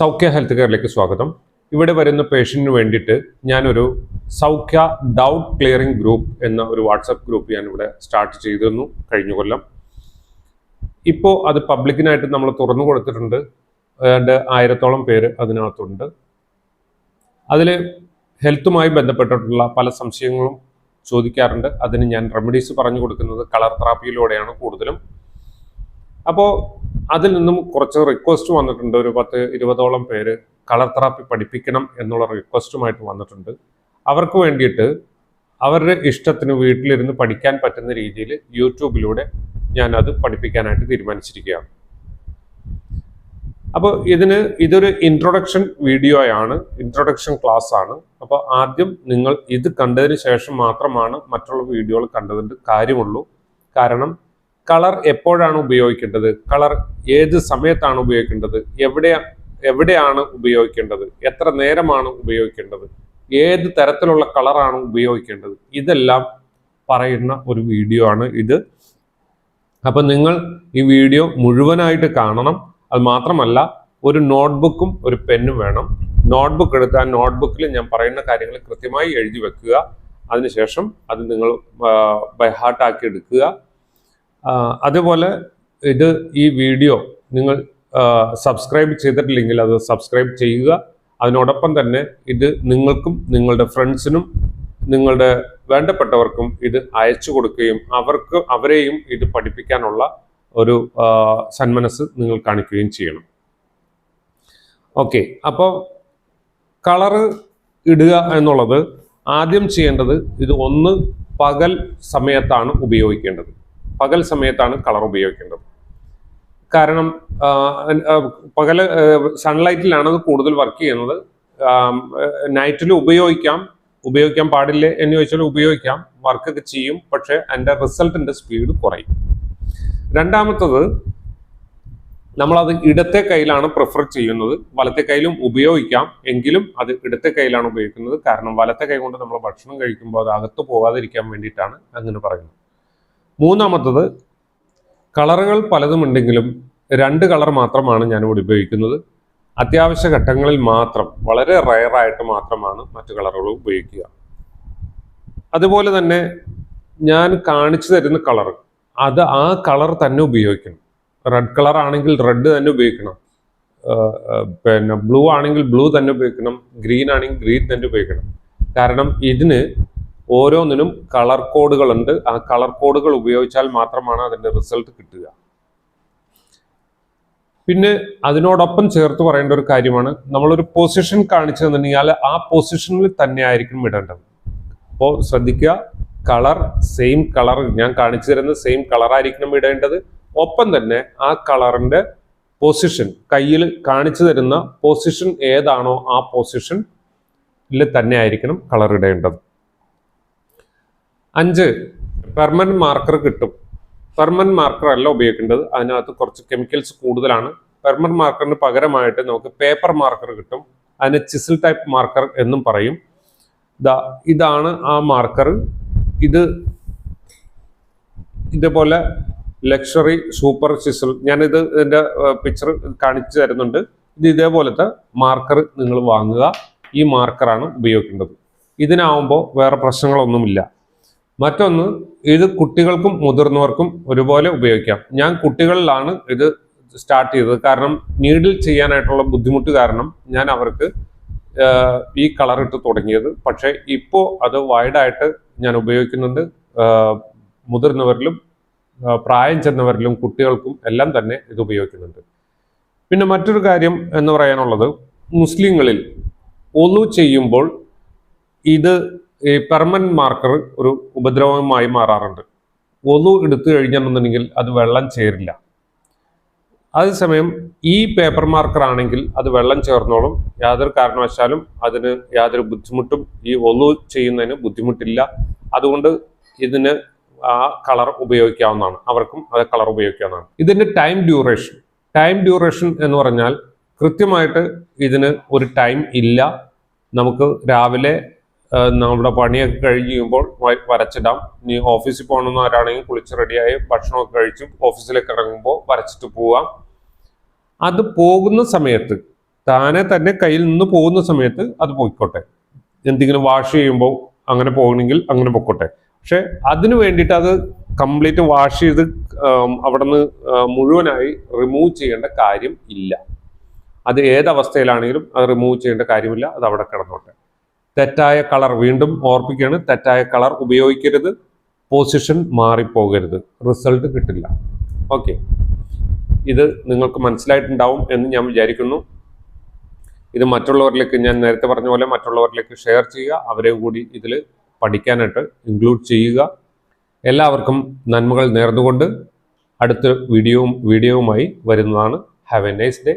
സൗഖ്യ health കെയറിലേക്ക് സ്വാഗതം. ഇവിടെ വരുന്ന പേഷ്യന് വേണ്ടിയിട്ട് ഞാനൊരു സൗഖ്യ ഡൗട്ട് ക്ലിയറിംഗ് ഗ്രൂപ്പ് എന്ന ഒരു വാട്സപ്പ് ഗ്രൂപ്പ് ഞാൻ ഇവിടെ സ്റ്റാർട്ട് ചെയ്തിരുന്നു കഴിഞ്ഞ കൊല്ലം. ഇപ്പോൾ അത് പബ്ലിക്കിനായിട്ട് നമ്മൾ തുറന്നു കൊടുത്തിട്ടുണ്ട്. ഏതാണ്ട് ആയിരത്തോളം പേര് അതിനകത്തുണ്ട്. അതിൽ ഹെൽത്തുമായി ബന്ധപ്പെട്ടിട്ടുള്ള പല സംശയങ്ങളും ചോദിക്കാറുണ്ട്. അതിന് ഞാൻ റെമഡീസ് പറഞ്ഞു കൊടുക്കുന്നത് കളർ തെറാപ്പിയിലൂടെയാണ് കൂടുതലും. അപ്പോൾ അതിൽ നിന്നും കുറച്ച് റിക്വസ്റ്റ് വന്നിട്ടുണ്ട്. ഒരു പത്ത് ഇരുപതോളം പേര് കളർ തെറാപ്പി പഠിപ്പിക്കണം എന്നുള്ള റിക്വസ്റ്റുമായിട്ട് വന്നിട്ടുണ്ട്. അവർക്ക് വേണ്ടിയിട്ട് അവരുടെ ഇഷ്ടത്തിന് വീട്ടിലിരുന്ന് പഠിക്കാൻ പറ്റുന്ന രീതിയിൽ യൂട്യൂബിലൂടെ ഞാൻ അത് പഠിപ്പിക്കാനായിട്ട് തീരുമാനിച്ചിരിക്കുകയാണ്. അപ്പോൾ ഇതിന് ഇതൊരു ഇൻട്രൊഡക്ഷൻ വീഡിയോ ആണ് ഇൻട്രൊഡക്ഷൻ ക്ലാസ് ആണ് അപ്പോൾ ആദ്യം നിങ്ങൾ ഇത് കണ്ടതിന് ശേഷം മാത്രമാണ് മറ്റുള്ള വീഡിയോകൾ കണ്ടതിന്റെ കാര്യമുള്ളൂ. കാരണം കളർ എപ്പോഴാണ് ഉപയോഗിക്കേണ്ടത്? കളർ ഏത് സമയത്താണ് ഉപയോഗിക്കേണ്ടത്? എവിടെ എവിടെയാണ് ഉപയോഗിക്കേണ്ടത്? എത്ര നേരമാണ് ഉപയോഗിക്കേണ്ടത്? ഏത് തരത്തിലുള്ള കളറാണ് ഉപയോഗിക്കേണ്ടത്? ഇതെല്ലാം പറയുന്ന ഒരു വീഡിയോ ആണ് ഇത്. അപ്പം നിങ്ങൾ ഈ വീഡിയോ മുഴുവനായിട്ട് കാണണം. അത് മാത്രമല്ല ഒരു നോട്ട്ബുക്കും ഒരു പെന്നും വേണം. നോട്ട്ബുക്ക് എടുത്ത് ആ നോട്ട്ബുക്കിൽ ഞാൻ പറയുന്ന കാര്യങ്ങൾ കൃത്യമായി എഴുതി വെക്കുക. അതിനുശേഷം അത് നിങ്ങൾ ബൈ ഹാർട്ടാക്കി എടുക്കുക. അതുപോലെ ഇത് ഈ വീഡിയോ നിങ്ങൾ സബ്സ്ക്രൈബ് ചെയ്തിട്ടില്ലെങ്കിൽ അത് സബ്സ്ക്രൈബ് ചെയ്യുക. അതിനോടൊപ്പം തന്നെ ഇത് നിങ്ങൾക്കും നിങ്ങളുടെ ഫ്രണ്ട്സിനും നിങ്ങളുടെ വേണ്ടപ്പെട്ടവർക്കും ഇത് അയച്ചു കൊടുക്കുകയും അവർക്ക് അവരെയും ഇത് പഠിപ്പിക്കാനുള്ള ഒരു സന്മനസ് നിങ്ങൾ കാണിക്കുകയും ചെയ്യണം. ഓക്കെ അപ്പോൾ കളറ് ഇടുക എന്നുള്ളത് ആദ്യം ചെയ്യേണ്ടത് ഇത് ഒന്ന് പകൽ സമയത്താണ് ഉപയോഗിക്കേണ്ടത്. പകൽ സമയത്താണ് കളർ ഉപയോഗിക്കേണ്ടത്. കാരണം പകൽ സൺലൈറ്റിലാണ് അത് കൂടുതൽ വർക്ക് ചെയ്യുന്നത്. നൈറ്റിൽ ഉപയോഗിക്കാം ഉപയോഗിക്കാൻ പാടില്ല എന്ന് ചോദിച്ചാൽ ഉപയോഗിക്കാം വർക്കൊക്കെ ചെയ്യും പക്ഷെ അതിന്റെ റിസൾട്ടിന്റെ സ്പീഡ് കുറയും. രണ്ടാമത്തത് നമ്മളത് ഇടത്തെ കയ്യിലാണ് പ്രിഫർ ചെയ്യുന്നത്. വലത്തെ കയ്യിലും ഉപയോഗിക്കാം എങ്കിലും അത് ഇടത്തെ കയ്യിലാണ് ഉപയോഗിക്കുന്നത്. കാരണം വലത്തെ കൈ കൊണ്ട് നമ്മൾ ഭക്ഷണം കഴിക്കുമ്പോൾ അത് അകത്ത് പോകാതിരിക്കാൻ വേണ്ടിയിട്ടാണ് അങ്ങനെ പറയുന്നത്. മൂന്നാമത്തത് കളറുകൾ പലതുമുണ്ടെങ്കിലും രണ്ട് കളർ മാത്രമാണ് ഞാനിവിടെ ഉപയോഗിക്കുന്നത്. അത്യാവശ്യ ഘട്ടങ്ങളിൽ മാത്രം വളരെ റയറായിട്ട് മാത്രമാണ് മറ്റു കളറുകൾ ഉപയോഗിക്കുക. അതുപോലെ തന്നെ ഞാൻ കാണിച്ചു തരുന്ന കളർ അത് ആ കളർ തന്നെ ഉപയോഗിക്കണം. റെഡ് കളർ ആണെങ്കിൽ റെഡ് തന്നെ ഉപയോഗിക്കണം. പിന്നെ ബ്ലൂ ആണെങ്കിൽ ബ്ലൂ തന്നെ ഉപയോഗിക്കണം. ഗ്രീൻ ആണെങ്കിൽ ഗ്രീൻ തന്നെ ഉപയോഗിക്കണം. കാരണം ഇതിന് ഓരോന്നിനും കളർ കോഡുകൾ ഉണ്ട് ആ കളർ കോഡുകൾ ഉപയോഗിച്ചാൽ മാത്രമാണ് അതിന്റെ റിസൾട്ട് കിട്ടുക. പിന്നെ അതിനോടൊപ്പം ചേർത്ത് പറയേണ്ട ഒരു കാര്യമാണ്. നമ്മളൊരു പൊസിഷൻ കാണിച്ചു തന്നിട്ടുണ്ടെങ്കിൽ ആ പൊസിഷനിൽ തന്നെ ആയിരിക്കും ഇടേണ്ടത്. അപ്പോൾ ശ്രദ്ധിക്കുക കളർ സെയിം കളർ ഞാൻ കാണിച്ചു തരുന്ന സെയിം കളർ ആയിരിക്കണം ഇടേണ്ടത്. ഒപ്പം തന്നെ ആ കളറിന്റെ പൊസിഷൻ കയ്യിൽ കാണിച്ചു തരുന്ന പൊസിഷൻ ഏതാണോ ആ പൊസിഷനിൽ തന്നെ ആയിരിക്കണം കളർ ഇടേണ്ടത്. അഞ്ച് പെർമനന്റ് മാർക്കർ കിട്ടും. പെർമനന്റ് മാർക്കർ അല്ല ഉപയോഗിക്കേണ്ടത്. അതിനകത്ത് കുറച്ച് കെമിക്കൽസ് കൂടുതലാണ്. പെർമനന്റ് മാർക്കറിന് പകരമായിട്ട് നമുക്ക് പേപ്പർ മാർക്കർ കിട്ടും. അതിന് ചിസിൽ ടൈപ്പ് മാർക്കർ എന്നും പറയും. ഇതാണ് ആ മാർക്കർ ഇത് ഇതേപോലെ ലക്ഷറി സൂപ്പർ ചിസിൽ ഞാനിത് ഇതിന്റെ പിക്ചർ കാണിച്ചു തരുന്നുണ്ട്. ഇത് ഇതേപോലത്തെ മാർക്കർ നിങ്ങൾ വാങ്ങുക. ഈ മാർക്കറാണ് ഉപയോഗിക്കേണ്ടത്. ഇതിനാവുമ്പോൾ വേറെ പ്രശ്നങ്ങളൊന്നുമില്ല. മറ്റൊന്ന് ഇത് കുട്ടികൾക്കും മുതിർന്നവർക്കും ഒരുപോലെ ഉപയോഗിക്കാം. ഞാൻ കുട്ടികളിലാണ് ഇത് സ്റ്റാർട്ട് ചെയ്തത്. കാരണം നീഡിൽ ചെയ്യാനായിട്ടുള്ള ബുദ്ധിമുട്ട് കാരണം ഞാൻ അവർക്ക് ഈ കളർ ഇട്ട് തുടങ്ങിയത്. പക്ഷേ ഇപ്പോൾ അത് വൈഡായിട്ട് ഞാൻ ഉപയോഗിക്കുന്നുണ്ട്. മുതിർന്നവരിലും പ്രായം ചെന്നവരിലും കുട്ടികൾക്കും എല്ലാം തന്നെ ഇത് ഉപയോഗിക്കുന്നുണ്ട്. പിന്നെ മറ്റൊരു കാര്യം എന്ന് പറയാനുള്ളത് മുസ്ലിങ്ങളിൽ ഒന്നു ചെയ്യുമ്പോൾ ഇത് ഈ പെർമനന്റ് മാർക്കർ ഒരു ഉപദ്രവമായി മാറാറുണ്ട്. ഒന്നു എടുത്തു കഴിഞ്ഞെന്നുണ്ടെങ്കിൽ അത് വെള്ളം ചേരില്ല. അതേസമയം ഈ പേപ്പർ മാർക്കർ ആണെങ്കിൽ അത് വെള്ളം ചേർന്നോളും. യാതൊരു കാരണവശാലും അതിന് യാതൊരു ബുദ്ധിമുട്ടും ഈ ഒന്നു ചെയ്യുന്നതിന് ബുദ്ധിമുട്ടില്ല. അതുകൊണ്ട് ഇതിന് ആ കളർ ഉപയോഗിക്കാവുന്നതാണ്. അവർക്കും അത് കളർ ഉപയോഗിക്കാവുന്നതാണ്. ഇതിന്റെ ടൈം ഡ്യൂറേഷൻ ടൈം ഡ്യൂറേഷൻ എന്ന് പറഞ്ഞാൽ കൃത്യമായിട്ട് ഇതിന് ഒരു ടൈം ഇല്ല. നമുക്ക് രാവിലെ നമ്മുടെ പണിയൊക്കെ കഴിഞ്ഞ് കഴിയുമ്പോൾ വരച്ചിടാം. ഇനി ഓഫീസിൽ പോകണമെന്നവരാണെങ്കിൽ കുളിച്ച് റെഡിയായി ഭക്ഷണമൊക്കെ കഴിച്ച് ഓഫീസിലേക്ക് ഇറങ്ങുമ്പോൾ വരച്ചിട്ട് പോവാം. അത് പോകുന്ന സമയത്ത് താനെ തന്നെ കയ്യിൽ നിന്ന് പോകുന്ന സമയത്ത് അത് പോയിക്കോട്ടെ. എന്തെങ്കിലും വാഷ് ചെയ്യുമ്പോൾ അങ്ങനെ പോകണമെങ്കിൽ അങ്ങനെ പൊക്കോട്ടെ പക്ഷെ അതിന് വേണ്ടിയിട്ട് അത് കംപ്ലീറ്റ് വാഷ് ചെയ്ത് അവിടെ നിന്ന് മുഴുവനായി റിമൂവ് ചെയ്യേണ്ട കാര്യം ഇല്ല. അത് ഏതവസ്ഥയിലാണെങ്കിലും അത് റിമൂവ് ചെയ്യേണ്ട കാര്യമില്ല. അത് അവിടെ കിടന്നോട്ടെ. തെറ്റായ കളർ വീണ്ടും ഓർപ്പിക്കുകയാണ്. തെറ്റായ കളർ ഉപയോഗിക്കരുത്. പൊസിഷൻ മാറിപ്പോകരുത്. റിസൾട്ട് കിട്ടില്ല. ഓക്കെ ഇത് നിങ്ങൾക്ക് മനസ്സിലായിട്ടുണ്ടാവും എന്ന് ഞാൻ വിചാരിക്കുന്നു. ഇത് മറ്റുള്ളവരിലേക്ക് ഞാൻ നേരത്തെ പറഞ്ഞ പോലെ മറ്റുള്ളവരിലേക്ക് ഷെയർ ചെയ്യുക. അവരെ കൂടി ഇതിൽ പഠിക്കാനായിട്ട് ഇൻക്ലൂഡ് ചെയ്യുക. എല്ലാവർക്കും നന്മകൾ നേർന്നുകൊണ്ട് അടുത്ത വീഡിയോവും വീഡിയോവുമായി വരുന്നതാണ്. Have A nice day